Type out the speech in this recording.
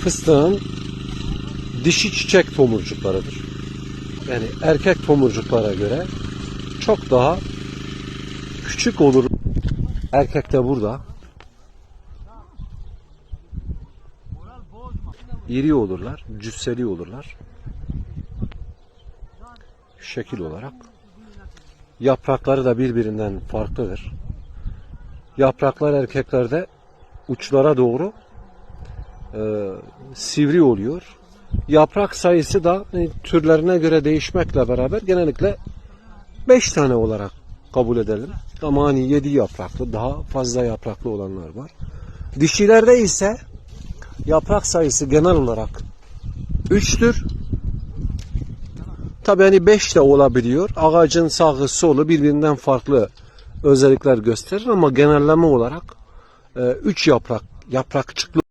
fıstığın dişi çiçek tomurcuklarıdır. Yani erkek tomurcuklara göre çok daha küçük olur. Erkek de burada. İri olurlar, cüsseli olurlar. Şekil olarak. Yaprakları da birbirinden farklıdır. Yapraklar erkeklerde uçlara doğru e, sivri oluyor. Yaprak sayısı da e, türlerine göre değişmekle beraber genellikle 5 tane olarak kabul edelim. Ama hani 7 yapraklı, daha fazla yapraklı olanlar var. Dişilerde ise yaprak sayısı genel olarak 3'tür. Tabii hani 5 de olabiliyor. Ağacın sağı solu birbirinden farklı özellikler gösterir ama genelleme olarak 3 yaprak yaprakçıklı